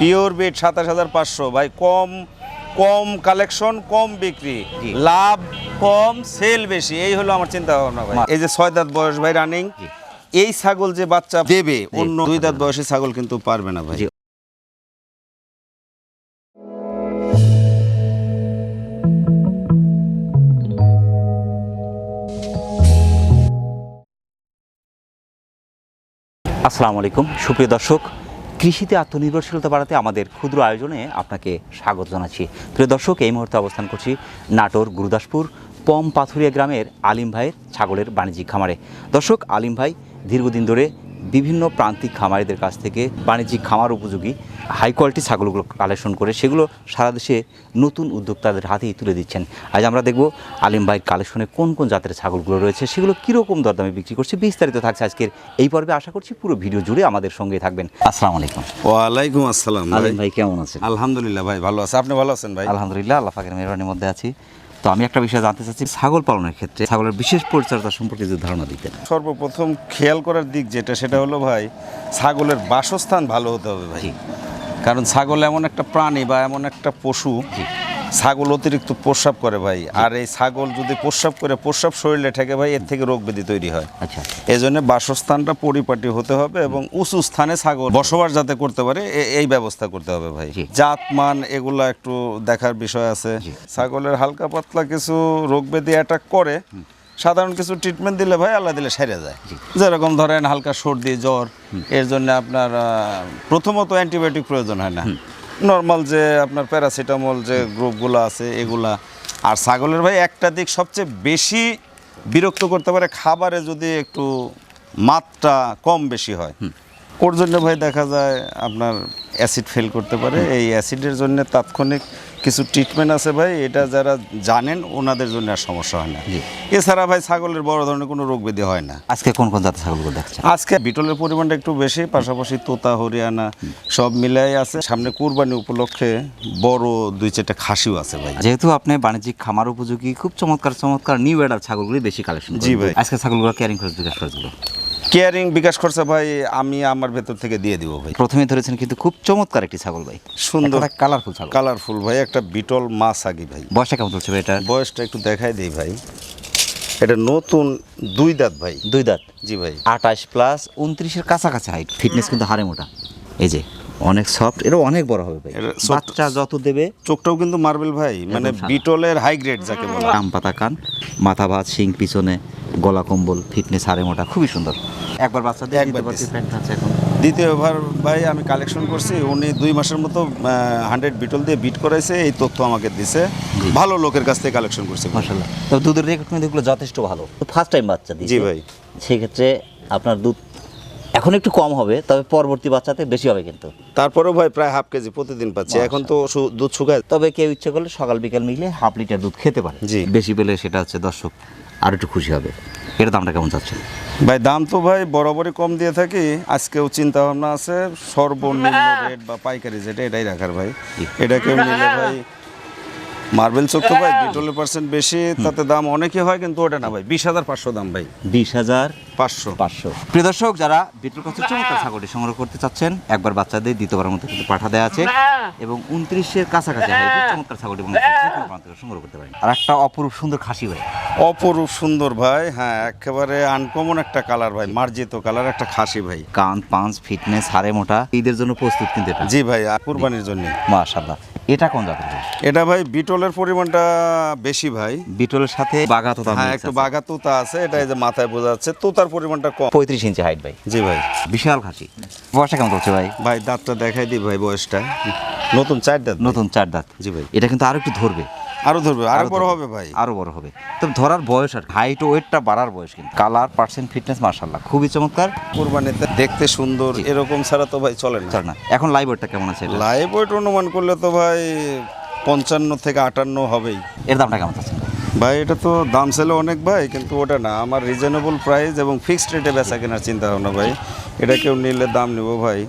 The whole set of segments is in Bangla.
পিওর বেড সাতাশ হাজার পাঁচশো। ভাই কম কম কালেকশন কম বিক্রি। লাভ কম সেল বেশি। এই হলো আমার চিন্তা ভাবনা ভাই এই যে ছয় দাঁত বয়স ভাই রানিং এই ছাগল যে বাচ্চা দেবে অন্য দুই দাঁত বয়সী ছাগল কিন্তু পারবে না ভাই। আসসালামু আলাইকুম। সুপ্রিয় দর্শক কৃষিতে আত্মনির্ভরশীলতা বাড়াতে আমাদের ক্ষুদ্র আয়োজনে আপনাকে স্বাগত জানাচ্ছি। প্রিয় দর্শক, এই মুহূর্তে অবস্থান করছি নাটোর গুরুদাসপুর পম পাথুরিয়া গ্রামের আলিম ভাইয়ের ছাগলের বাণিজ্যিক খামারে। দর্শক, আলিম ভাই দীর্ঘদিন ধরে বিভিন্ন প্রান্তিক খামারিদের কাছ থেকে বাণিজ্যিক খামার উপযোগী হাই কোয়ালিটি ছাগলগুলো কালেকশন করে সেগুলো সারা দেশে নতুন উদ্যোক্তাদের হাতেই তুলে দিচ্ছেন। আজ আমরা দেখব আলিম ভাই কালেকশনে কোন কোন জাতের ছাগলগুলো রয়েছে সেগুলো কীরকম দরদামে বিক্রি করছে বিস্তারিত থাকছে আজকের এই পর্বে। আশা করছি পুরো ভিডিও জুড়ে আমাদের সঙ্গে থাকবেন। আসসালামু আলাইকুম। ওয়ালাইকুম আসসালাম আলিম ভাই কেমন আছেন? আলহামদুলিল্লাহ ভাই ভালো আছে। আপনি ভালো আছেন ভাই? আলহামদুলিল্লাহ আল্লাহ পাকের মেহরবানির মধ্যে আছি। তো আমি একটা বিষয় জানতে চাচ্ছি ছাগল পালনের ক্ষেত্রে ছাগলের বিশেষ পরিচর্যা সম্পর্কে যদি ধারণা দিতেন। সর্বপ্রথম খেয়াল করার দিক যেটা সেটা হলো ভাই ছাগলের বাসস্থান ভালো হতে হবে ভাই। কারণ ছাগল এমন একটা প্রাণী বা এমন একটা পশু। ছাগল অতিরিক্ত প্রস্রাব করে ভাই। আর এই ছাগল যদি প্রস্রাব করে প্রস্রাব শরীরে ঠেকে ভাই এর থেকে রোগ ব্যাধি তৈরি হয়। আচ্ছা। এই জন্য বাসস্থানটা পরিপাটি হতে হবে এবং উঁচু স্থানে ছাগল বসবাস যাতে করতে পারে এই ব্যবস্থা করতে হবে ভাই। জাত মান এগুলা একটু দেখার বিষয় আছে। ছাগলের হালকা পাতলা কিছু রোগ ব্যাধি অ্যাটাক করে সাধারণ কিছু ট্রিটমেন্ট দিলে ভাই আল্লাহ দিলে সেরে যায়। যেরকম ধরেন হালকা সর্দি জ্বর এর জন্য আপনার প্রথমত অ্যান্টিবায়োটিক প্রয়োজন হয় না। নর্মাল যে আপনার প্যারাসিটামল যে গ্রুপগুলো আছে এগুলা। আর ছাগলের ভাই একটা দিক সবচেয়ে বেশি বিরক্ত করতে পারে খাবারে যদি একটু মাত্রা কম বেশি হয়। ওর জন্য ভাই দেখা যায় আপনার অ্যাসিড ফেল করতে পারে। এই অ্যাসিডের জন্য তাৎক্ষণিক কিছু ট্রিটমেন্ট আছে ভাই এটা যারা জানেন ওনাদের জন্য আর সমস্যা হয় না। এছাড়া ভাই ছাগলের বড় ধরনের কোনো রোগ ব্যাধি হয় না। আজকে কোন কোন জাতের ছাগলগুলো দেখছেন? আজকে বিটলের পরিমাণটা একটু বেশি পাশাপাশি তোতা হরিয়ানা সব মিলাই আছে। সামনে কুরবানি উপলক্ষে বড় দুই চারটা খাসিও আছে ভাই। যেহেতু আপনি বাণিজ্যিক খামার উপযোগী খুব চমৎকার চমৎকার নিউ এডার ছাগলগুলি বেশি কালেকশন জি ভাই। আজকে ছাগলগুলো ক্যারিং খরচ বিকাশ খরচগুলো কেয়ারিং বিকাশ খরচা ভাই আমি আমার ভেতর থেকে দিয়ে দিব ভাই। প্রথমে ধরেছেন কিন্তু খুব চমৎকার একটি ছাগল ভাই। সুন্দর কালারফুল ছাগল। কালারফুল ভাই একটা বিটল মাছ আগি ভাই। বয়সটা কেমন চলছে ভাই এটা? বয়সটা একটু দেখাই দেই ভাই। এটা নতুন দুই দাঁত ভাই। দুই দাঁত? জি ভাই। আঠাশ প্লাস উনত্রিশের কাছাকাছি হাইট ফিটনেস কিন্তু হারে মোটা। এই যে অনেক সফট এটা অনেক বড় হবে ভাই। বাচ্চা যত দেবে চোখটাও কিন্তু মার্বেল ভাই মানে বিটলের হাই গ্রেড যাকে বলে। আম পাতা কান মাথা ভাত শিং পিছনে গলা কম্বল ফিটনেস হারে মোটা খুবই সুন্দর। একবার বাচ্চা দিয়ে একবার এখন। দ্বিতীয়বার ভাই আমি কালেকশন করছি উনি দুই মাসের মতো হান্ড্রেড বিটল দিয়ে বিট করাইছে এই তথ্য আমাকে দিছে। ভালো লোকের কাছ থেকে কালেকশন করছি। মাসাল্লাহ তো দুধের রেকর্ড কিন্তু এগুলো যথেষ্ট ভালো। তো ফার্স্ট টাইম বাচ্চা দিয়েছে। জি ভাই। সেক্ষেত্রে আপনার দুধ এখন একটু কম হবে তবে পরবর্তী বাচ্চাতে বেশি হবে কিন্তু। তারপরেও ভাই প্রায় হাফ কেজি প্রতিদিন পাচ্ছি। এখন তো দুধ শুকায় তবে কেউ ইচ্ছে করলে সকাল বিকাল মিলে হাফ লিটার দুধ খেতে পারে। জি। বেশি পেলে সেটা হচ্ছে দর্শক আর একটু খুশি হবে। এর দামটা কেমন যাচ্ছে ভাই দাম তো ভাই বরাবরই কম দিয়ে থাকি। আজকেও চিন্তা ভাবনা আছে সর্বনিম্ন রেট বা পাইকারি যেটা এটাই রাখার ভাই। এটা কেউ নিলে ভাই মার্বেল চোখ তো ভাই বিটলের পার্সেন্ট বেশি তাতে দাম অনেকই হয় কিন্তু ওটা না ভাই বিশ হাজার পাঁচশো দাম ভাই। বিশ হাজার পাঁচশো। পাঁচশো। প্রিয় দর্শক যারা বিটুল কাছে চমৎকার ছাগলটি সংগ্রহ করতে চাচ্ছেন একবার বাচ্চাদের দ্বিতীয়বারের মধ্যে কিন্তু পাঠা দেওয়া আছে। এবং উনত্রিশের কাছাকাছি চমৎকার ছাগলটি সংগ্রহ করতে পারেন। আর একটা অপরূপ সুন্দর খাসি ভাই। অপরূপ সুন্দর ভাই হ্যাঁ একেবারে আনকমন একটা কালার ভাই মার্জিত কালার একটা খাসি ভাই। কান পাঁচ ফিটনেস হারে মোটা ঈদের জন্য প্রস্তুত কিন্তু এটা। জি ভাই কুরবানির জন্য। মাশাল্লাহ এটা কোন জাতের এটা ভাই বিটলের পরিমাণটা বেশি ভাই। বিটলের সাথে বাঘা তোতা হ্যাঁ একটু। বাঘা তোতা আছে এটা এই যে মাথায় বোঝা যাচ্ছে। তোতার পরিমাণটা কম। পঁয়ত্রিশ ইঞ্চি হাইট ভাই। জি ভাই। বিশাল খাসি। বয়সটা কেমন করছে ভাই? ভাই দাঁতটা দেখাই দিই ভাই বয়সটা। নতুন চার দাঁত নতুন চার দাঁত। জি ভাই। এটা কিন্তু আরও একটু ধরবে। আরও ধরবে আরও বড় হবে ভাই। আরও বড় হবে। তবে ধরার বয়স আর হাইট ওয়েটটা বাড়ার বয়স কিন্তু। কালার পার্সেন্ট ফিটনেস মার্শাল্লাহ খুবই চমৎকার। কুরবানিতে দেখতে সুন্দর এরকম ছাড়া তো ভাই চলে না। এখন লাইভ ওয়েটটা কেমন আছে? লাইভ ওয়েট অনুমান করলে তো ভাই পঞ্চান্ন থেকে আটান্ন হবেই। এর দামটা কেমন আছে ভাই এটা তো দাম ছিল অনেক ভাই কিন্তু ওটা না আমার রিজনেবল প্রাইস এবং ফিক্সড রেটে বেচা কেনার চিন্তা ভাবনা ভাই। এটা কেউ নিলে দাম নেব ভাই।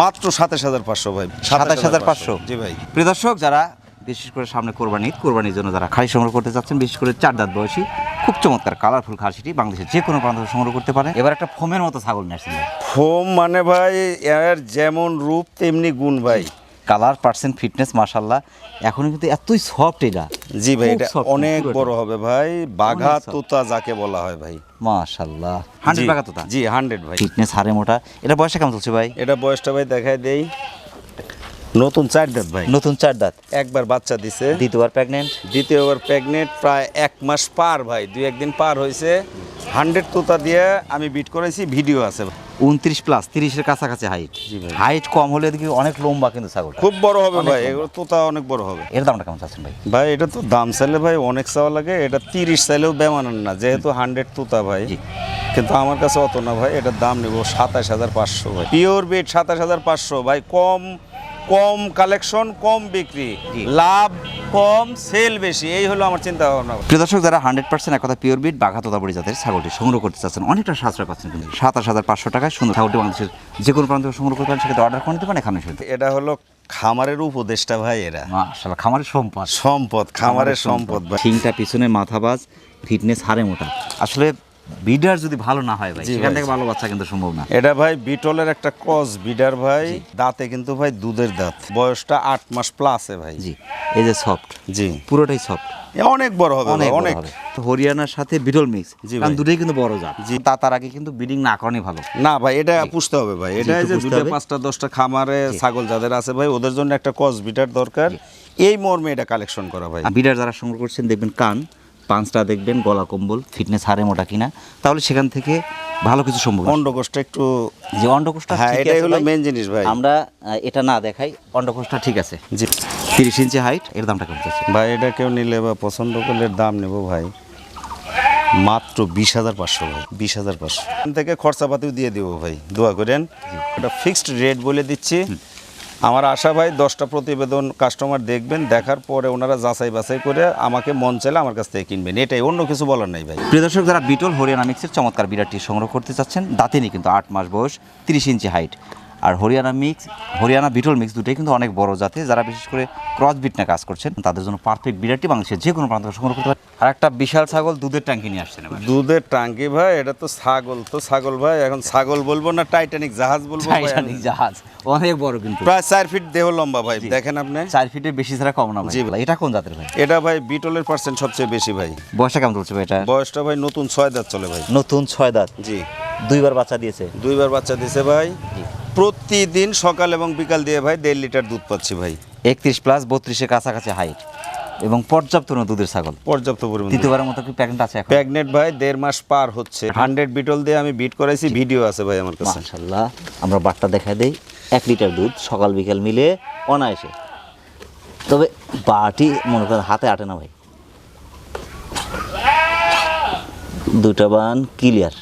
মাত্র সাতাশ হাজার পাঁচশো ভাই 27,500 জি ভাই। প্রিয় দর্শক যারা বিশেষ করে সামনে কোরবানি ঈদ, কোরবানির জন্য যারা খাড়ি সংগ্রহ করতে চাচ্ছেন বিশেষ করে চার দাঁত বয়সী খুব চমৎকার কালারফুল খাসিটি বাংলাদেশের যে কোনো প্রান্ত সংগ্রহ করতে পারেন এবার একটা ফোমের মতো ছাগল নিয়ে আসছেন ফোম মানে ভাই এর যেমন রূপ তেমনি গুণ ভাই। কালার পার্সেন্ট ফিটনেস মাশাল্লাহ এখন কিন্তু এতই সফট এটা। জি ভাই এটা অনেক বড় হবে ভাই। বাঘা তোতা যাকে বলা হয় ভাই। মাশাল্লাহ হান্ড্রেড জি, টাকা তো তা জি হান্ড্রেড ভাই। ফিটনেস হারে মোটা। এটা বয়সে কেমন চলছে ভাই? এটা বয়সটা ভাই দেখায় দেই। নতুন চার দাঁত ভাই। নতুন চার দাঁত। একবার বাচ্চা দিছে। দ্বিতীয়বার প্রেগনেন্ট দ্বিতীয়বার প্রেগনেন্ট প্রায় এক মাস পার ভাই। দুই একদিন পার হয়েছে হান্ড্রেড তোতা দিয়ে আমি বিট করেছি ভিডিও আছে উনত্রিশ প্লাস তিরিশের কাছাকাছি হাইট। হাইট কম হলে দেখি অনেক লম্বা কিন্তু ছাগল খুব বড় হবে ভাই এগুলো এগুলো তোতা অনেক বড় হবে। এর দামটা কেমন চাচ্ছেন ভাই? ভাই এটা তো দাম চাইলে ভাই অনেক চাওয়া লাগে এটা তিরিশ চাইলেও বেমানান না যেহেতু হান্ড্রেড তোতা ভাই। কিন্তু আমার কাছে অত না ভাই এটার দাম নেব সাতাশ হাজার পাঁচশো ভাই। পিওর বেড সাতাশ হাজার পাঁচশো ভাই কম কম কালেকশন কম বিক্রি। লাভ কম সেল বেশি এই হলো আমার চিন্তা ভাবনা প্রিয় দর্শক যারা হান্ড্রেড পার্সেন্ট এক কথা পিওর বিট বাঘা তোতাবড়ি জাতের ছাগলটি সংগ্রহ করতে চাচ্ছেন অনেকটা সাশ্রয় পাচ্ছেন কিন্তু। সাতাশ হাজার পাঁচশো টাকায় সুন্দর ছাগলটি বাংলাদেশের যে কোনো প্রান্ত সংগ্রহ করতে পারেন সেক্ষেত্রে অর্ডার করে নিতে পারেন এখানে সেটা এটা হলো খামারের উপদেশটা ভাই এরা। মাশাল্লাহ খামারের সম্পদ। সম্পদ খামারের সম্পদ। ভাই। শিংটা পিছনে মাথাবাজ ফিটনেস হারে মোটা। আসলে বিডার যদি ভালো না হয় ভাই সেখান থেকে ভালো বাচ্চা কিন্তু সম্ভব না। এটা ভাই বিটলের একটা ক্রস বিডার ভাই দাঁতে কিন্তু ভাই দুধের দাঁত। বয়সটা আট মাস প্লাসে ভাই। জি এই যে সফট জি। পুরোটাই সফট অনেক বড় হবে অনেক অনেক। তো হরিয়ানার সাথে বিটল মিক্স জি কারণ। দুটোই কিন্তু বড় জাত। জি। তা তার আগে কিন্তু বিডিং না করানি ভালো। না ভাই এটা পুষতে হবে ভাই। এটা যে দুটো পাঁচটা দশটা খামারে ছাগল যাদের আছে ভাই ওদের জন্য একটা কস বিটার দরকার। এই মর্মে এটা কালেকশন করা ভাই। বিডার যারা সংগ্রহ করছেন দেখবেন কান পাঁচটা দেখবেন গলা কম্বল ফিটনেস হারে মোটা কিনা তাহলে সেখান থেকে ভালো কিছু সম্ভব অন্ডকোষটা একটু যে অন্ডকোষটা হ্যাঁ এটাই হলো। মেন জিনিস ভাই। আমরা এটা না দেখাই অন্ডকোষটা ঠিক আছে। জি। তিরিশ ইঞ্চি হাইট এর দামটা কেমন যাচ্ছে ভাই এটা কেউ নিলে বা পছন্দ করলে দাম নেব ভাই মাত্র বিশ হাজার পাঁচশো ভাই বিশ হাজার পাঁচশো। এখান থেকে খরচাপাতিও দিয়ে দেবো ভাই দোয়া করেন। এটা ফিক্সড রেট বলে দিচ্ছি। আমার আশা ভাই, দশটা প্রতিবেদন কাস্টমার দেখবেন, দেখার পরে ওনারা যাচাই বাছাই করে আমাকে মন চাইলে আমার কাছ থেকে কিনবেন। এটাই, অন্য কিছু বলার নাই ভাই। প্রিয় দর্শক, যারা বিটল হরিয়ানা মিক্সের চমৎকার বিরাটটি সংগ্রহ করতে চাচ্ছেন দাঁতিনি কিন্তু আট মাস বয়স, তিরিশ ইঞ্চি হাইট আর হরিয়ানা মিক্স হরিয়ানা বিটল মিক্স দুটোই কিন্তু অনেক বড় জাতে যারা বিশেষ করে ক্রস বিট না কাজ করছেন তাদের জন্য পারফেক্ট বিরাটটি বাংলাদেশের যে কোনো প্রান্ত সংগ্রহ করতে পারে। আর একটা বিশাল ছাগল দুধের ট্যাঙ্কি নিয়ে আসছেন দুধের ট্যাঙ্কি ভাই এটা তো ছাগল তো ছাগল ভাই এখন ছাগল বলব না টাইটানিক জাহাজ বলব টাইটানিক জাহাজ অনেক বড় কিন্তু। প্রায় চার ফিট দেহ লম্বা ভাই দেখেন আপনি। চার ফিটের বেশি ছাড়া কম না ভাই। জি। এটা কোন জাতের ভাই? এটা ভাই বিটলের পার্সেন্ট সবচেয়ে বেশি ভাই। বয়সটা কেমন চলছে ভাই এটা? বয়সটা ভাই নতুন ছয় দাঁত চলে ভাই। নতুন ছয় দাঁত। জি। দুইবার বাচ্চা দিয়েছে? দুইবার বাচ্চা দিয়েছে ভাই। জি। প্রতিদিন সকাল এবং বিকাল দিয়ে ভাই দেড় লিটার দুধ পাচ্ছি ভাই। একত্রিশ প্লাস বত্রিশের কাছাকাছি হাইট এবং পর্যাপ্ত না দুধের ছাগল? পর্যাপ্ত পরিমাণ তৃতীয়বারের মতো কি প্যাকেট আছে এখন? প্রেগনেন্ট ভাই দেড় মাস পার হচ্ছে। হান্ড্রেড বিটল দিয়ে আমি বিট করাইছি ভিডিও আছে ভাই আমার কাছে। মাশাল্লাহ আমরা বাটটা দেখা দেই। এক লিটার দুধ সকাল বিকাল মিলে অনায়াসে। তবে বাটি মনে করেন হাতে আটে না ভাই। দুটা বান ক্লিয়ার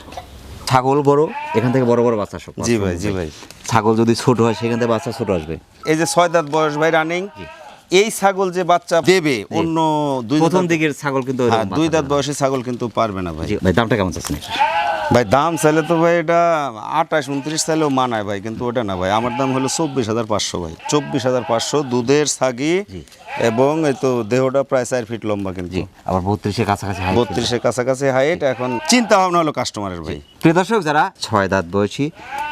ছাগল বড় এখান থেকে বড় বড় বাচ্চা সব জি ভাই জি ভাই। ছাগল যদি ছোট হয় সেখান থেকে বাচ্চা ছোট আসবে। এই যে ছয় দাঁত বয়স ভাই রানিং এই ছাগল যে বাচ্চা দেবে অন্য দুই প্রথম দিকের ছাগল কিন্তু হ্যাঁ দুই দাঁত বয়সে ছাগল কিন্তু পারবে না ভাই। ভাই দামটা কেমন চাচ্ছেন ভাই দাম চাইলে তো ভাই এটা আঠাশ উনত্রিশ চাইলেও মানায় ভাই কিন্তু ওটা না ভাই। আমার দাম হলো চব্বিশ হাজার পাঁচশো ভাই। চব্বিশ হাজার পাঁচশো দুধের ছাগি। এবং এই তো দেহটা প্রায় চার ফিট লম্বা কিন্তু। জি আবার বত্রিশের কাছাকাছি বত্রিশের কাছাকাছি হাইট এখন চিন্তা ভাবনা হলো কাস্টমারের ভাই। প্রিয় দর্শক যারা ছয় দাঁত বয়সী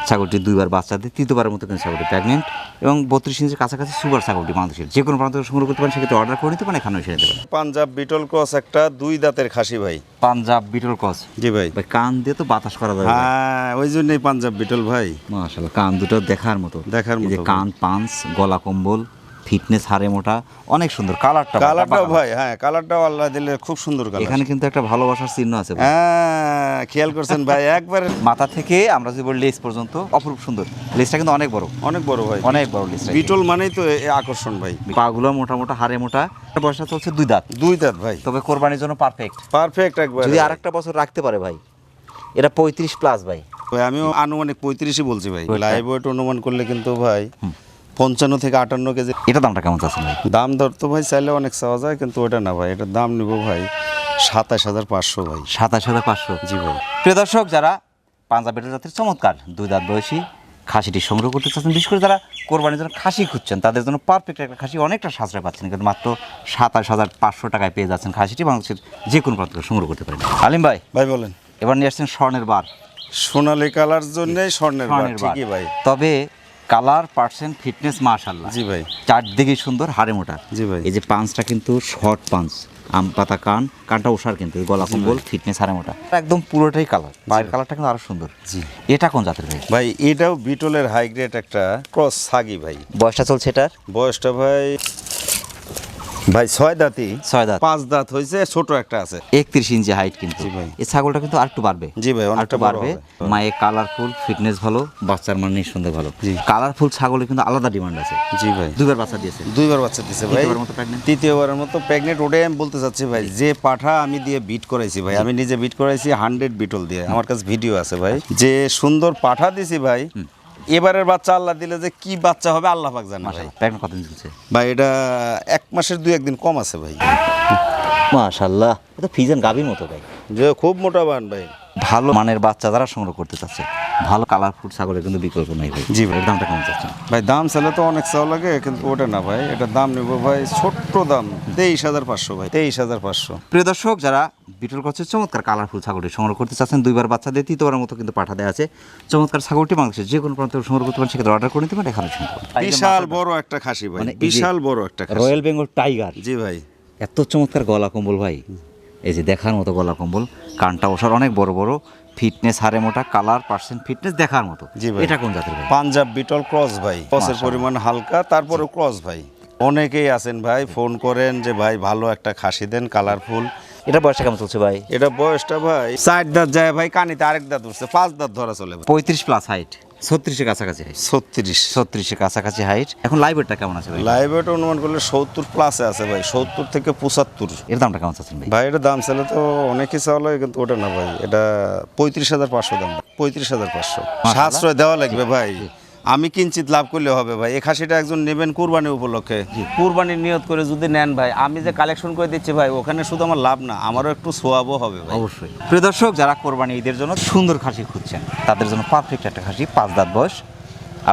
ছাগলটি দুইবার বাচ্চা দিয়ে তৃতীয়বারের মতো কিন্তু ছাগলটি প্রেগনেন্ট এবং বত্রিশ ইঞ্চের কাছাকাছি সুপার ছাগলটি মানুষের যে কোনো প্রান্ত সংগ্রহ করতে পারেন সেক্ষেত্রে অর্ডার করে নিতে পারেন এখানেও এসে নিতে পারেন। পাঞ্জাব বিটল ক্রস একটা দুই দাঁতের খাসি ভাই। Punjab beetle cross. জি ভাই। ভাই কান দিয়ে তো বাতাস করা যাবে হ্যাঁ ওই জন্যই পাঞ্জাব বিটল ভাই। মাশাআল্লাহ কান দুটো দেখার মতো। দেখার মতো কান পাঞ্চ গলা কম্বল। ফিটনেস হারে মোটা অনেক সুন্দর। কালারটা কালারটাও ভাই হ্যাঁ কালারটাও আল্লাহ দিলে খুব সুন্দর কালার এখানে কিন্তু একটা ভালোবাসার চিহ্ন আছে হ্যাঁ খেয়াল করছেন ভাই একবারে মাথা থেকে আমরা যদি বলি লেস পর্যন্ত অপরূপ সুন্দর। লেসটা কিন্তু অনেক বড়। অনেক বড় ভাই। অনেক বড় লেসটা বিটল মানেই তো আকর্ষণ ভাই। পাগুলো মোটা মোটা হাড়ে মোটা বয়সটা চলছে দুই দাঁত। দুই দাঁত ভাই। তবে কোরবানির জন্য পারফেক্ট পারফেক্ট একবার। যদি আরেকটা বছর রাখতে পারে ভাই এটা পঁয়ত্রিশ প্লাস ভাই। ভাই আমিও আনুমানিক পঁয়ত্রিশই বলছি ভাই। লাইভ ওয়েট অনুমান করলে কিন্তু ভাই পঞ্চান্ন থেকে আটান্ন কেজি। এটা দামটা কেমন চাচ্ছেন ভাই? দাম দর তো ভাই চাইলে অনেক চাওয়া যায় কিন্তু ওটা না ভাই এটার দাম নিব ভাই সাতাশ হাজার পাঁচশো ভাই। সাতাশ হাজার পাঁচশো। জি ভাই। প্রিয় দর্শক যারা পাঞ্জাবের জাতের চমৎকার দুই দাঁত বয়সী খাসিটি সংগ্রহ করতে চাচ্ছেন বিশেষ করে যারা কোরবানির জন্য খাসি খুঁজছেন তাদের জন্য পারফেক্ট একটা খাসি অনেকটা সাশ্রয় পাচ্ছেন কিন্তু মাত্র সাতাশ হাজার পাঁচশো টাকায় পেয়ে যাচ্ছেন খাসিটি বাংলাদেশের যে কোনো প্রান্ত সংগ্রহ করতে পারেন। আলিম ভাই ভাই বলেন। এবার নিয়ে আসছেন স্বর্ণের বার। সোনালী কালার জন্যই স্বর্ণের বার। ঠিকই ভাই। তবে কালার পার্সেন্ট ফিটনেস মাশাল্লাহ জি ভাই। চারদিকে সুন্দর হাড়ে মোটা। জি ভাই। এই যে পাঁচটা কিন্তু শর্ট পাঞ্চ আম পাতা কান কানটা ওষার কিন্তু এই গলা কম্বল ফিটনেস হারে মোটা। একদম পুরোটাই কালার বাইরের কালারটা কিন্তু আরও সুন্দর। জি। এটা কোন জাতের ভাই? ভাই এটাও বিটলের হাই গ্রেড একটা ক্রস সাগি ভাই। বয়সটা চলছে এটার? বয়সটা ভাই ভাই ছয় দাঁতই? ছয় দাঁত। পাঁচ দাঁত হয়েছে ছোট একটা আছে। একত্রিশ ইঞ্চি হাইট কিন্তু। ভাই। এই ছাগলটা কিন্তু আরেকটু বাড়বে। জি ভাই, আরেকটু বাড়বে। হবে। মায়ে কালারফুল ফিটনেস ভালো বাচ্চার মান নিঃসন্দেহে ভালো। কালারফুল ছাগলের কিন্তু আলাদা ডিমান্ড আছে। জি ভাই। দুবার বাচ্চা দিয়েছে। দুইবার বাচ্চা দিছে ভাই। তৃতীয়বারের মতো প্রেগনেন্ট ওটাই আমি বলতে চাচ্ছি ভাই যে পাঠা আমি দিয়ে বিট করাইছি ভাই আমি নিজে বিট করাইছি হান্ড্রেড বিটল দিয়ে। আমার কাছে ভিডিও আছে ভাই। যে সুন্দর পাঠা দিছি ভাই এবারের বাচ্চা আল্লাহ দিলে যে কি বাচ্চা হবে আল্লাহ পাক জানে ভাই। প্রেগনেন্ট কতদিন চলছে? ভাই এটা এক মাসের দুই একদিন কম আছে ভাই। মাশাআল্লাহ। এটা ফিজেন গাবির মতো ভাই। যে খুব মোটা বান ভাই। ভালো মানের বাচ্চা যারা সংগ্রহ করতে চাচ্ছে ভালো কালারফুল ছাগলের কিন্তু বিকল্প নাই ভাই। জি ভাই। দামটা কেমন চাচ্ছেন? ভাই দাম চাইলে তো অনেক চাও লাগে কিন্তু ওটা না ভাই এটা দাম নেব ভাই ছোট্ট দাম তেইশ হাজার পাঁচশো ভাই তেইশ হাজার পাঁচশো। প্রিয় দর্শক যারা বিটল কচের চমৎকার কালারফুল ছাগলটি সংগ্রহ করতে চাচ্ছেন দুইবার বাচ্চা দিয়ে তৃতীয়বারের মতো কিন্তু পাঠা দেওয়া আছে। চমৎকার ছাগলটি বাংলাদেশের যে কোনো প্রান্ত সংগ্রহ করতে পারেন সেক্ষেত্রে অর্ডার করে নিতে পারেন এখানে বিশাল বড় একটা খাসি ভাই মানে বিশাল বড় একটা রয়্যাল বেঙ্গল টাইগার জি ভাই। এত চমৎকার গলা কম্বল ভাই। এই যে দেখার মতো গলা কম্বল কানটা ওষার অনেক বড় বড় ফিটনেস হারে মোটা কালার পার্সেন্ট ফিটনেস দেখার মতো। জি ভাই। এটা কোন জাতের ভাই? পাঞ্জাব বিটল ক্রস ভাই ক্রসের পরিমাণ হালকা তারপরে ক্রস ভাই। অনেকেই আছেন ভাই ফোন করেন যে ভাই ভালো একটা খাসি দেন কালারফুল এটা বয়সটা কেমন চলছে ভাই? এটা বয়সটা ভাই চার দাঁত যায় ভাই কানিতে আরেক দাঁত উঠছে পাঁচ দাঁত ধরা চলে পঁয়ত্রিশ প্লাস হাইট ছত্রিশের কাছাকাছি হাইট ছত্রিশ। ছত্রিশের কাছাকাছি হাইট এখন লাইভ কেমন আছে ভাই? লাইভ ওয়েট অনুমান করলে সত্তর প্লাসে আছে ভাই। সত্তর থেকে পঁচাত্তর। এর দামটা কেমন চাচ্ছেন ভাই? ভাই এটা দাম ছিল তো অনেকই চাওয়া লাগে কিন্তু ওটা না ভাই। এটা পঁয়ত্রিশ হাজার পাঁচশো দাম। পঁয়ত্রিশ হাজার পাঁচশো। সাশ্রয় দেওয়া লাগবে ভাই। আমি কিঞ্চিত লাভ করলে হবে ভাই। এ খাসিটা একজন নেবেন কুরবানি উপলক্ষে। কুরবানির নিয়ত করে যদি নেন ভাই আমি যে কালেকশন করে দিচ্ছি ভাই ওখানে শুধু আমার লাভ না আমারও একটু সোয়াবও হবে ভাই। অবশ্যই। প্রিয় দর্শক যারা কোরবানি ঈদের জন্য সুন্দর খাসি খুঁজছেন তাদের জন্য পারফেক্ট একটা খাসি পাঁচ দাঁত বয়স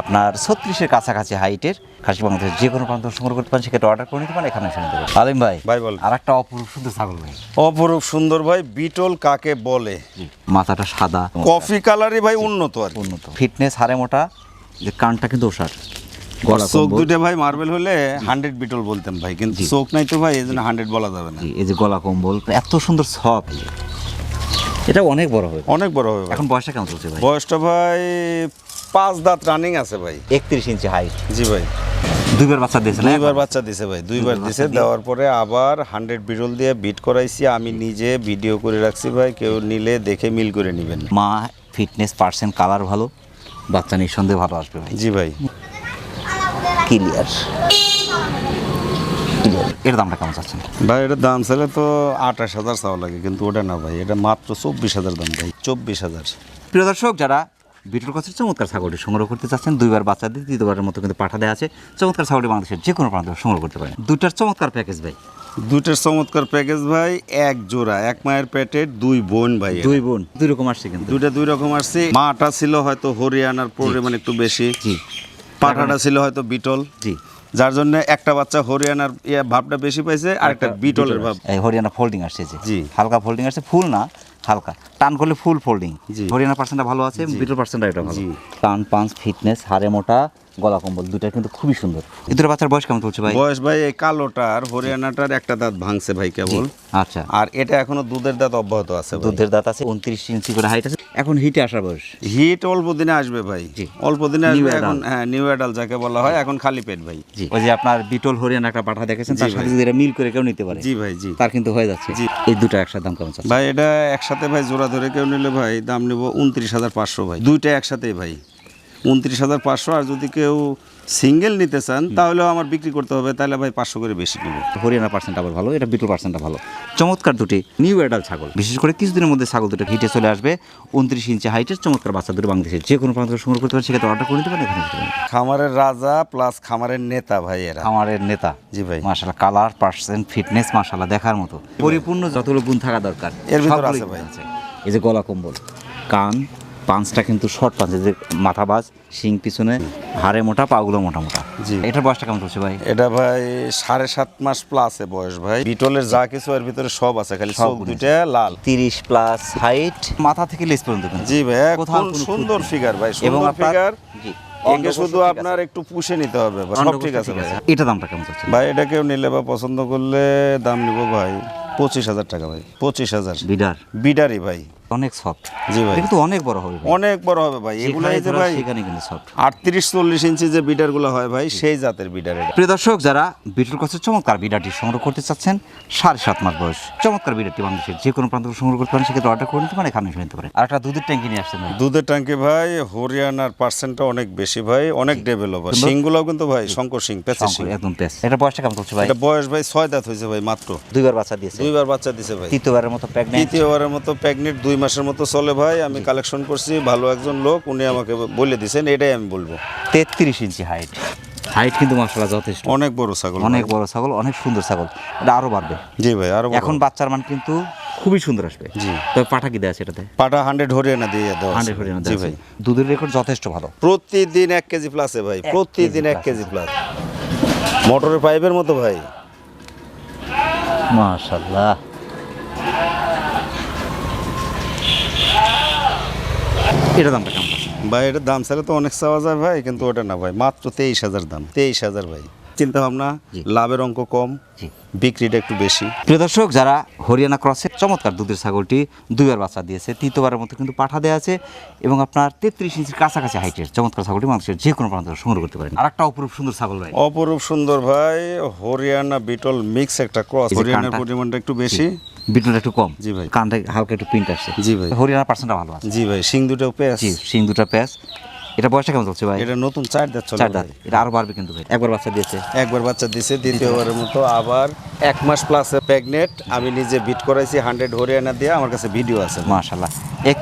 আপনার ছত্রিশের কাছাকাছি হাইটের খাসি বাংলাদেশের যে কোনো প্রান্ত সংগ্রহ করতে পারেন সেক্ষেত্রে অর্ডার করে নিতে পারেন এখানে নিতে পারেন। আলিম ভাই ভাই বল। আর একটা অপরূপ সুন্দর ছাগল ভাই। অপরূপ সুন্দর ভাই বিটল কাকে বলে? মাথাটা সাদা কফি কালারই ভাই উন্নত আর উন্নত। ফিটনেস হারে মোটা যে কানটা কিন্তু ওষার। চোখ। দুটো ভাই মার্বেল হলে হান্ড্রেড বিটল বলতাম ভাই কিন্তু চোখ নাই তো ভাই এই জন্য হান্ড্রেড বলা যাবে না। এই যে গলা কম্বল এত সুন্দর সব এটা অনেক বড় হবে। অনেক বড় হবে এখন বয়সটা কেমন চলছে ভাই? বয়সটা ভাই পাঁচ দাঁত রানিং আছে ভাই। একত্রিশ ইঞ্চি হাইট জি ভাই। দুইবার বাচ্চা দিয়েছে না দুইবার বাচ্চা ভাই দুইবার দেওয়ার পরে আবার হান্ড্রেড দিয়ে বিট করাইছি। আমি নিজে ভিডিও করে রাখছি ভাই কেউ নিলে দেখে মিল করে নেবেন। মা ফিটনেস পার্সেন্ট কালার ভালো। বাচ্চা নিঃসন্দেহে ভালো আসবে ভাই। জি ভাই। ক্লিয়ার এর দামটা কেমন চাচ্ছেন? ভাই এটার দাম চাইলে তো আঠাশ হাজার চাওয়া লাগে কিন্তু ওটা না ভাই এটা মাত্র চব্বিশ হাজার দাম ভাই চব্বিশ হাজার। প্রিয় দর্শক যারা বিটল কচের চমৎকার ছাগলটি সংগ্রহ করতে চাচ্ছেন দুইবার বাচ্চা দিয়ে তৃতীয়বারের মতো কিন্তু পাঠা দেওয়া আছে চমৎকার ছাগলটি বাংলাদেশের যে কোনো প্রান্ত সংগ্রহ করতে পারেন। দুইটার চমৎকার প্যাকেজ ভাই। দুইটার চমৎকার প্যাকেজ ভাই এক জোড়া এক মায়ের পেটের দুই বোন ভাই দুই বোন দুই রকম আসছে কিন্তু। দুইটা দুই রকম আসছে। মাটা ছিল হয়তো হরিয়ানার পরিমাণ একটু বেশি। জি। পাঠাটা ছিল হয়তো বিটল। জি। যার জন্য একটা বাচ্চা হরিয়ানার ইয়া ভাবটা বেশি পাইছে আর একটা বিটলের ভাব। এই হরিয়ানা ফোল্ডিং আসছে জি। হালকা ফোল্ডিং আসছে ফুল না হালকা। টান করলে ফুল ফোল্ডিং জি। হরিয়ানা পার্সেন্টটা ভালো আছে বিটল পার্সেন্টটা এটা ভালো। জি। টান পাঁচ ফিটনেস হাড়ে মোটা গলা কম্বল দুটা কিন্তু খুবই সুন্দর। এদের বাচ্চার বয়স কেমন চলছে ভাই? বয়স ভাই এই কালোটার হরিয়ানাটার একটা দাঁত ভাঙছে ভাই কেবল। আচ্ছা। আর এটা এখনও দুধের দাঁত অব্যাহত আছে দুধের দাঁত আছে উনত্রিশ ইঞ্চি করে হাইট আছে। এখন হিটে আসার বয়স। হিট অল্প দিনে আসবে ভাই। অল্প দিনে আসবে এখন হ্যাঁ নিউ অ্যাডাল যাকে বলা হয় এখন খালি পেট ভাই। জি। ওই যে আপনার বিটল হরিয়ানা একটা পাঠা দেখেছেন তার সাথে যদি মিল করে কেউ নিতে পারে জি ভাই জি। তার কিন্তু হয়ে যাচ্ছে। জি। এই দুটো একসাথে দাম কেমন ভাই এটা একসাথে ভাই জোড়া ধরে কেউ নিলে ভাই দাম নেব উনত্রিশ হাজার পাঁচশো ভাই। দুইটা একসাথেই ভাই। উনত্রিশ হাজার পাঁচশো আর যদি কেউ সিঙ্গেল নিতে চান তাহলেও আমার বিক্রি করতে হবে তাহলে ভাই পাঁচশো করে বেশি নেব। হরিয়ানা পার্সেন্ট আবার ভালো এটা বিটল পার্সেন্টটা ভালো। চমৎকার দুটি নিউ অ্যাডাল ছাগল। বিশেষ করে কিছুদিনের মধ্যে ছাগল দুটো হিটে চলে আসবে উনত্রিশ ইঞ্চি হাইটের চমৎকার বাচ্চা দুটো বাংলাদেশের। যে কোনো প্রান্ত সংগ্রহ করতে পারেন সেক্ষেত্রে অর্ডার করে নিতে পারেন এখানে খামারের রাজা প্লাস খামারের নেতা ভাই এরা। খামারের নেতা। জি ভাই। মাশাল্লাহ কালার পার্সেন্ট ফিটনেস মাশাল্লাহ দেখার মতো। পরিপূর্ণ যতগুলো গুণ থাকা দরকার এর ভিতরে আছে ভাই। এই যে গলা কম্বল কান পাঁচটা কিন্তু শর্ট পাঁচ যে মাথা বাজ শিং পিছনে হাড়ে মোটা পাগুলো মোটা মোটা। জি। এটার বয়সটা কেমন চলছে ভাই? এটা ভাই সাড়ে সাত মাস প্লাসে বয়স ভাই। বিটলের যা কিছু এর ভিতরে সব আছে খালি সবগুলো। দুইটা লাল। তিরিশ প্লাস হাইট মাথা থেকে লেস পর্যন্ত জি ভাই কোথাও সুন্দর ফিগার ভাই এবং সুন্দর ফিগার জি। একে শুধু আপনার একটু পুষে নিতে হবে। সব ঠিক আছে ভাই। এটা দামটা কেমন চলছে? ভাই এটা কেউ নিলে বা পছন্দ করলে দাম নিব ভাই পঁচিশ হাজার টাকা ভাই পঁচিশ হাজার। বিডার। বিডারি ভাই। অনেক সফট জি ভাই। কিন্তু অনেক বড় হবে অনেক বড় হবে ভাই। এগুলো যে ভাই সেখানে কিন্তু সফট আটত্রিশ চল্লিশ ইঞ্চি যে বিডারগুলো হয় ভাই সেই জাতের বিডার এটা। প্রিয় দর্শক যারা বিটুল কাছে চমৎকার বিডারটি সংগ্রহ করতে চাচ্ছেন সাড়ে সাত মাস বয়স চমৎকার বিডারটি বাংলাদেশের যে কোনো প্রান্ত থেকে সংগ্রহ করতে পারেন সেক্ষেত্রে অর্ডার করে নিতে পারেন এখানে এসে নিতে পারেন। আর একটা দুধের ট্যাঙ্কি নিয়ে আসছেন। দুধের ট্যাঙ্কি ভাই হরিয়ানার পার্সেন্টটা অনেক বেশি ভাই অনেক ডেভেলপার। সিংগুলোও কিন্তু ভাই শঙ্কর সিং পেঁচে সিং একদম পেস এটা বয়সটা কেমন চলছে ভাই? এটা বয়স ভাই ছয় দাঁত হয়েছে ভাই মাত্র। দুইবার বাচ্চা দিয়েছে। দুইবার বাচ্চা দিছে ভাই। তৃতীয়বারের মতো প্রেগনেন্ট তৃতীয়বারের মতো প্রেগনেন্ট দুই মাসের মতো চলে ভাই আমি কালেকশন করছি ভালো একজন লোক উনি আমাকে বলে দিছেন এটাই আমি বলব। তেত্রিশ ইঞ্চি হাইট হাইট কিন্তু মাসালা যথেষ্ট। অনেক বড় ছাগল অনেক বড় ছাগল অনেক সুন্দর ছাগল। এটা আরও বাড়বে। জি ভাই আরও এখন বাচ্চার মান কিন্তু খুবই সুন্দর আসবে। জি। তবে পাঠা কি দেয় সেটাতে পাটা হান্ড্রেড হরিয়ানা দিয়ে দেওয়া। হান্ড্রেড হরিয়ানা জি ভাই। দুধের রেকর্ড যথেষ্ট ভালো। প্রতিদিন এক কেজি প্লাসে ভাই প্রতিদিন এক কেজি প্লাস মোটরের পাইপের মতো ভাই। মাশাল্লাহ এটা দামটা কেমন? ভাই, এটার দাম ছাড়া তো অনেক চাওয়া যায় ভাই, কিন্তু ওটা না ভাই, মাত্র তেইশ হাজার দাম, তেইশ হাজার ভাই চিন্তা ভাবনা। লাভের অঙ্ক কম বিক্রিটা একটু বেশি। প্রিয় দর্শক যারা হরিয়ানা ক্রসের চমৎকার দুধের ছাগলটি দুইবার বাচ্চা দিয়েছে তৃতীয়বারের মতো কিন্তু পাঠা দেওয়া আছে এবং আপনার তেত্রিশ ইঞ্চির কাছাকাছি হাইটের চমৎকার ছাগলটি মানুষের যে কোনো প্রান্ত সংগ্রহ করতে পারেন। আর একটা অপরূপ সুন্দর ছাগল ভাই। অপরূপ সুন্দর ভাই হরিয়ানা বিটল মিক্স একটা ক্রস হরিয়ানার পরিমাণটা একটু বেশি। বিটুলটা একটু কম। জি ভাই। কানটা হালকা একটু প্রিন্ট আসছে। জি ভাই। হরিয়ানা পার্সেন্টটা ভালো আছে। জি ভাই সিং দুটো পেঁয়াজ। জি সিং দুটা প্যাচ এটা বয়সটা কেমন চলছে ভাই? এটা নতুন চার দাঁত চার দাঁত। এটা আরও বাড়বে কিন্তু ভাই। একবার বাচ্চা দিয়েছে। একবার বাচ্চা দিয়েছে দ্বিতীয়বারের মতো আবার এক মাস প্লাস প্রেগনেট আমি নিজে বিট করাইছি হান্ড্রেড হরিয়ানা দিয়ে আমার কাছে ভিডিও আছে। মাশাল্লাহ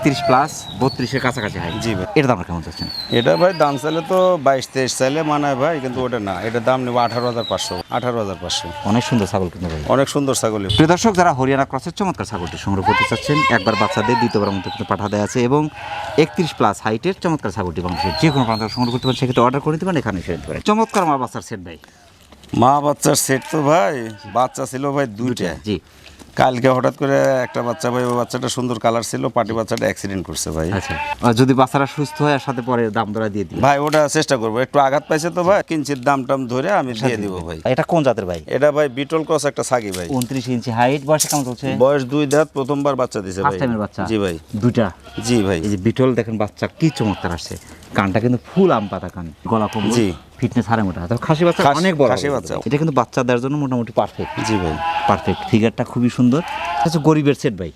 একত্রিশ প্লাস বত্রিশের কাছাকাছি হাইট জি ভাই। এর দামটা কেমন চাচ্ছেন? এটা ভাই দাম চাইলে তো বাইশ তেইশ চাইলে মানায় ভাই কিন্তু ওটা না। এটা দাম নেব আঠারো হাজার পাঁচশো আঠারো হাজার পাঁচশো। অনেক সুন্দর ছাগল কিন্তু ভাই। অনেক সুন্দর ছাগলি। প্রিয় দর্শক যারা হরিয়ানা ক্রসের চমৎকার ছাগলটি সংগ্রহ করতে চাচ্ছেন একবার বাচ্চাদের দ্বিতীয়বার মতো কিন্তু পাঠা দেওয়া আছে এবং একত্রিশ প্লাস হাইটের চমৎকার ছাগলটি বাংলাদেশের যে কোনো প্রান্ত সংগ্রহ করতে পারেন সেক্ষেত্রে অর্ডার করে দিতে পারেন এখানে এসে পারেন চমৎকার মা বাচ্চার সেট ভাই। মা বাচ্চার সেট তো ভাই বাচ্চা ছিল ভাই দুইটা জি। কালকে হঠাৎ করে একটা বাচ্চা ভাই ওই বাচ্চাটা সুন্দর কালার ছিল পাটি বাচ্চাটা অ্যাক্সিডেন্ট করছে ভাই। আচ্ছা। আর যদি বাচ্চারা সুস্থ হয় আর সাথে পরে দাম দরা দিয়ে দিই ভাই ওটা চেষ্টা করব। একটু আঘাত পাইছে তো ভাই কিঞ্চিত দাম টাম ধরে আমি দিয়ে দিব ভাই। এটা কোন জাতের ভাই? এটা ভাই বিটল ক্রস একটা সাগি ভাই। উনত্রিশ ইঞ্চি হাইট বয়সে কেমন চলছে? বয়স দুই দাঁত প্রথমবার বাচ্চা দিছে ভাই। টাইমের বাচ্চা? জি ভাই। দুইটা? জি ভাই। এই যে বিটল দেখেন বাচ্চা কি চমৎকার আসছে। কানটা কিন্তু ফুল আম পাতা কান গলা কম জি। ফিটনেস হারে মোটা তবে খাসি বাচ্চা অনেক বড় খাসি বাচ্চা। এটা কিন্তু বাচ্চাদের জন্য মোটামুটি পারফেক্ট জি ভাই। পারফেক্ট ফিগারটা খুবই সুন্দর। আচ্ছা গরিবের সেট ভাই।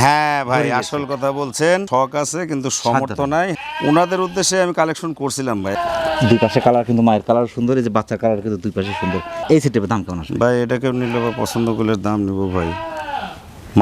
হ্যাঁ ভাই আসল কথা বলছেন শখ আছে কিন্তু সমর্থ নাই। ওনাদের উদ্দেশ্যে আমি কালেকশন করছিলাম ভাই। দুই পাশে কালার কিন্তু মায়ের কালার সুন্দর এই যে বাচ্চার কালার কিন্তু দুই পাশে সুন্দর। এই সেটের দাম কেমন আসবে? ভাই এটাকে নিলে পছন্দ করলে দাম নিব ভাই।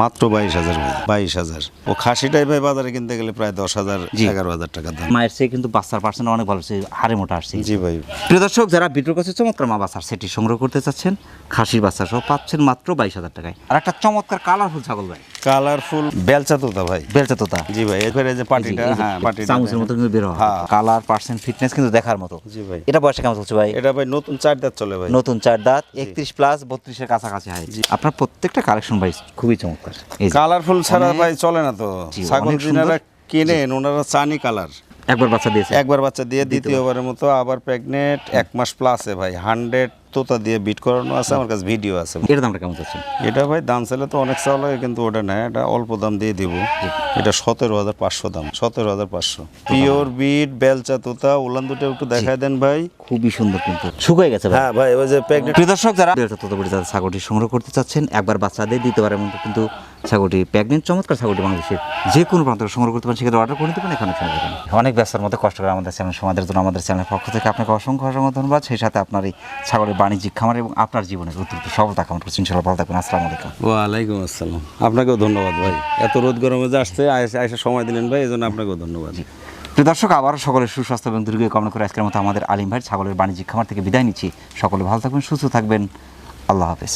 মাত্র বাইশ হাজার ভাই। বাইশ হাজার। ও খাসিটাই ভাই বাজারে কিনতে গেলে প্রায় দশ হাজার। এগারো হাজার টাকা দাম। মায়ের সে কিন্তু বাচ্চার পার্সেন্ট অনেক ভালো সে হারে মোটা আসছে জি ভাই। প্রিয় দর্শক যারা বিটুর কাছে চমৎকার মা বাচ্চার সেটি সংগ্রহ করতে চাচ্ছেন খাসির বাচ্চা সহ পাচ্ছেন মাত্র বাইশ হাজার টাকায়। আর একটা চমৎকার কালারফুল ছাগল ভাই। কালারফুল বেলচা তোতা ভাই। বেলচা তোতা। জি ভাই এরপরে যে পাটিটা হ্যাঁ পাটিটা চামচের মতো কিন্তু বের হ্যাঁ। কালার পার্সেন্ট ফিটনেস কিন্তু দেখার মতো। জি ভাই। এটা বয়সে কেমন চলছে ভাই? এটা ভাই নতুন চার দাঁত চলে ভাই। নতুন চার দাঁত একত্রিশ প্লাস বত্রিশের কাছাকাছি হয় আপনার প্রত্যেকটা কালেকশন ভাই খুবই চমৎকার। কালারফুল ছাড়া ভাই চলে না তো। ছাগল যিনারা কেনেন ওনারা চানি কালার একবার বাচ্চা দিয়েছে। একবার বাচ্চা দিয়ে দ্বিতীয়বারের মতো আবার প্রেগনেন্ট এক মাস প্লাসে ভাই হান্ড্রেড তোতা দিয়ে বিট করানো আছে আমার কাছে ভিডিও আছে। এর দামটা কেমন চাচ্ছেন? এটা ভাই দাম চাইলে তো অনেক চাওয়া লাগে কিন্তু ওটা না এটা অল্প দাম দিয়ে দিব। এটা সতেরো হাজার পাঁচশো দাম সতেরো হাজার পাঁচশো। পিওর বিট বেলচা তোতা ওলান দুটো একটু দেখায় দেন ভাই। খুবই সুন্দর কিন্তু। শুকিয়ে গেছে ভাই। হ্যাঁ ভাই ওই যে প্রেগনেন্ট প্রিয় দর্শক যারা ততবড়ি যারা ছাগলটি সংগ্রহ করতে চাচ্ছেন একবার বাচ্চা দিয়ে দ্বিতীয়বারের মধ্যে কিন্তু ছাগলটি প্রেগনেন্ট চমৎকার ছাগলটি বাংলাদেশের যে কোনো প্রান্ত থেকে সংগ্রহ করতে পারেন সেক্ষেত্রে অর্ডার করে নিতে পারেন এখানে শুনে দেবেন অনেক ব্যস্তার মধ্যে কষ্ট করে আমাদের চ্যানেল সমাজের জন্য আমাদের চ্যানেলের পক্ষ থেকে আপনাকে অসংখ্য অসংখ্য ধন্যবাদ। সেই সাথে আপনার এই ছাগলের বাণিজ্যিক খামার এবং আপনার জীবনের অতিরিক্ত সফলতা কামনা করছি। ইনশাল্লাহ ভালো থাকবেন। আসসালামু আলাইকুম। ওয়ালাইকুম আসসালাম। আপনাকেও ধন্যবাদ ভাই। এত রোদ গরমে যে আসছে আয়সা সময় দিলেন ভাই এই জন্য আপনাকেও ধন্যবাদ। প্রিয় দর্শক আবারও সকলের সুস্বাস্থ্য এবং দীর্ঘ কামনা করে আজকের মতো আমাদের আলিম ভাই ছাগলের বাণিজ্যিক খামার থেকে বিদায় নিচ্ছি। সকলে ভালো থাকবেন সুস্থ থাকবেন। আল্লাহ হাফেজ।